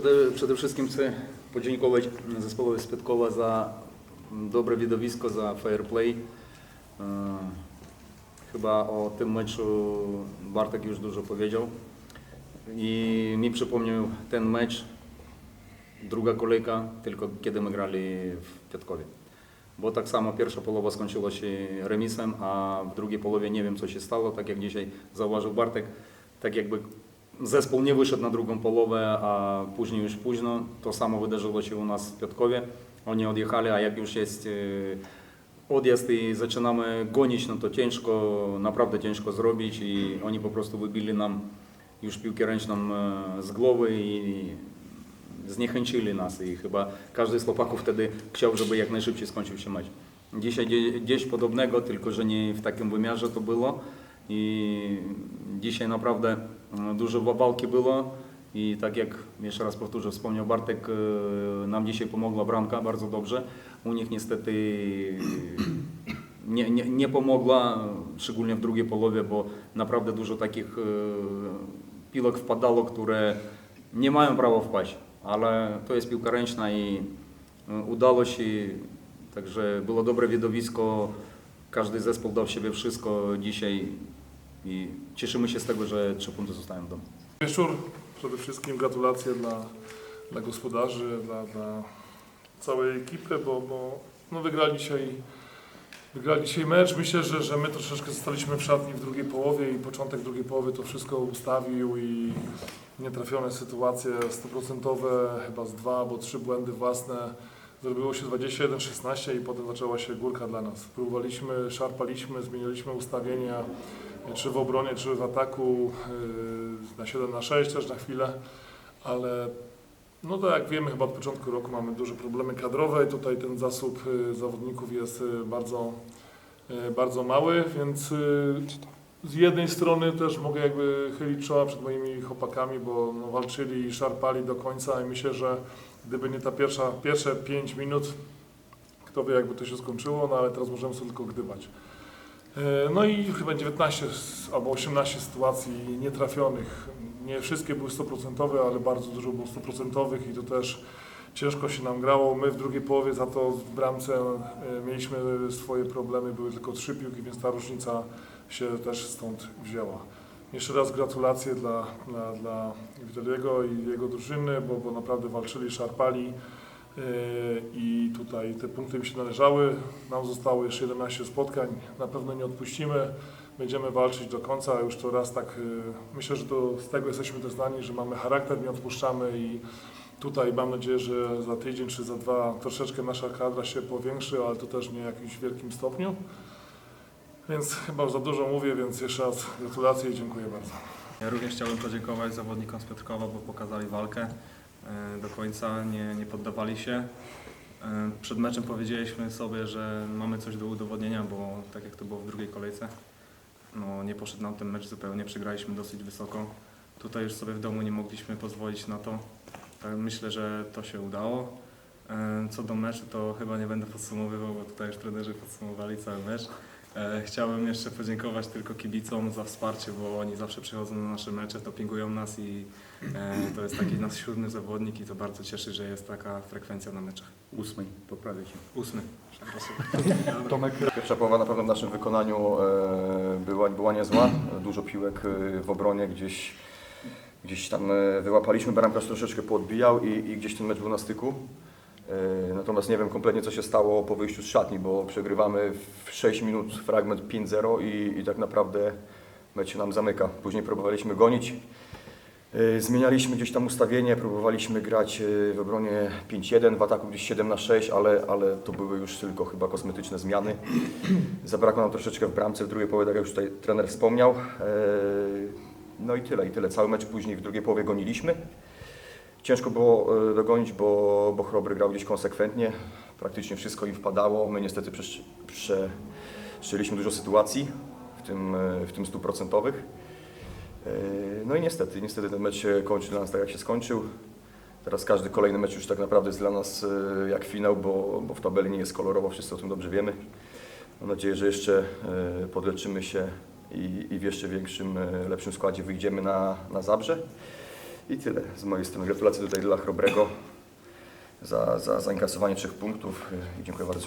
przede, przede wszystkim chcę podziękować zespołowi z Piotrkowa za dobre widowisko, za fair play. E, Chyba o tym meczu Bartek już dużo powiedział. I mi przypomniał ten mecz, druga kolejka, tylko kiedy my grali w Piotkowie. Bo tak samo pierwsza połowa skończyła się remisem, a w drugiej połowie nie wiem co się stało, tak jak dzisiaj zauważył Bartek, tak jakby zespół nie wyszedł na drugą połowę, a później już późno. To samo wydarzyło się u nas w Piotkowie. Oni odjechali, a jak już jest e, odjazd i zaczynamy gonić, no to ciężko, naprawdę ciężko zrobić i oni po prostu wybili nam już piłkę ręczną e, z głowy i zniechęcili nas i chyba każdy z chłopaków wtedy chciał, żeby jak najszybciej skończył się mecz. Dzisiaj gdzieś podobnego, tylko że nie w takim wymiarze to było i dzisiaj naprawdę e, dużo wa- walki było. I tak jak jeszcze raz powtórzę, wspomniał Bartek, e, nam dzisiaj pomogła bramka bardzo dobrze. U nich niestety nie, nie, nie pomogła, szczególnie w drugiej połowie, bo naprawdę dużo takich e, piłek wpadało, które nie mają prawa wpaść, ale to jest piłka ręczna i udało się, także było dobre widowisko, każdy zespół dał siebie wszystko. Dzisiaj i cieszymy się z tego, że trzy punkty zostają w domu. Wieczór. Przede wszystkim gratulacje dla, dla gospodarzy, dla, dla całej ekipy, bo, bo no wygrali, dzisiaj, wygrali dzisiaj mecz. Myślę, że, że my troszeczkę zostaliśmy w szatni w drugiej połowie i początek drugiej połowy to wszystko ustawił i nietrafione sytuacje stuprocentowe, chyba z dwa albo trzy błędy własne. Zrobiło się 21-16 i potem zaczęła się górka dla nas. Próbowaliśmy, szarpaliśmy, zmieniliśmy ustawienia, czy w obronie, czy w ataku yy, na 7 na 6 też na chwilę, ale no tak jak wiemy, chyba od początku roku mamy duże problemy kadrowe i tutaj ten zasób yy, zawodników jest yy, bardzo, bardzo mały, więc z jednej strony też mogę jakby chylić czoła przed moimi chłopakami, bo no, walczyli i szarpali do końca i myślę, że gdyby nie ta pierwsza, pierwsze 5 minut, kto wie jakby to się skończyło, no ale teraz możemy sobie tylko gdybać. E, No i chyba 19 s- albo 18 sytuacji nietrafionych. Nie wszystkie były 100%, ale bardzo dużo było 100% i to też ciężko się nam grało. My w drugiej połowie za to w bramce e, mieliśmy swoje problemy, były tylko trzy piłki, więc ta różnica się też stąd wzięła. Jeszcze raz gratulacje dla, dla, dla Witaliego i jego drużyny, bo, bo naprawdę walczyli, szarpali. Yy, i tutaj te punkty im się należały. Nam zostało jeszcze 11 spotkań, na pewno nie odpuścimy. Będziemy walczyć do końca, już to raz tak, yy, myślę, że to z tego jesteśmy też znani, że mamy charakter, nie odpuszczamy i tutaj mam nadzieję, że za tydzień czy za dwa troszeczkę nasza kadra się powiększy, ale to też nie w jakimś wielkim stopniu. Więc chyba za dużo mówię, więc jeszcze raz gratulacje i dziękuję bardzo. Ja również chciałbym podziękować zawodnikom z Piotrkowa, bo pokazali walkę do końca, nie, nie poddawali się. E, Przed meczem powiedzieliśmy sobie, że mamy coś do udowodnienia, bo tak jak to było w drugiej kolejce, no, nie poszedł nam ten mecz zupełnie, przegraliśmy dosyć wysoko. Tutaj już sobie w domu nie mogliśmy pozwolić na to. Tak, Myślę, że to się udało. E, Co do meczu, to chyba nie będę podsumowywał, bo tutaj już trenerzy podsumowali cały mecz. E, Chciałbym jeszcze podziękować tylko kibicom za wsparcie, bo oni zawsze przychodzą na nasze mecze, dopingują nas i e, to jest taki nasz siódmy zawodnik i to bardzo cieszy, że jest taka frekwencja na meczach. Ósmej, poprawię się. Ósmy. Tomek. Pierwsza połowa na pewno w naszym wykonaniu e, była, była niezła. Dużo piłek w obronie gdzieś, gdzieś tam wyłapaliśmy. Bramkarz troszeczkę poodbijał i, i gdzieś ten mecz był na styku. E, Natomiast nie wiem kompletnie co się stało po wyjściu z szatni, bo przegrywamy w 6 minut fragment 5-0 i, i tak naprawdę mecz się nam zamyka. Później próbowaliśmy gonić. E, Zmienialiśmy gdzieś tam ustawienie, próbowaliśmy grać e, w obronie 5-1, w ataku gdzieś 7 na 6, ale, ale to były już tylko chyba kosmetyczne zmiany. Zabrakło nam troszeczkę w bramce w drugiej połowie, tak jak już tutaj trener wspomniał. No i tyle, i tyle. Cały mecz później w drugiej połowie goniliśmy. Ciężko było e, dogonić, bo, bo Chrobry grał gdzieś konsekwentnie. Praktycznie wszystko im wpadało. My niestety przesz- przeszczeliśmy dużo sytuacji, w tym, e, w tym stuprocentowych. E, No i niestety, niestety ten mecz się kończy dla nas tak jak się skończył. Teraz każdy kolejny mecz już tak naprawdę jest dla nas jak finał, bo, bo w tabeli nie jest kolorowo, wszyscy o tym dobrze wiemy. Mam nadzieję, że jeszcze podleczymy się i, i w jeszcze większym, lepszym składzie wyjdziemy na, na Zabrze. I tyle z mojej strony. Gratulacje tutaj dla Chrobrego za, za zainkasowanie trzech punktów i dziękuję bardzo.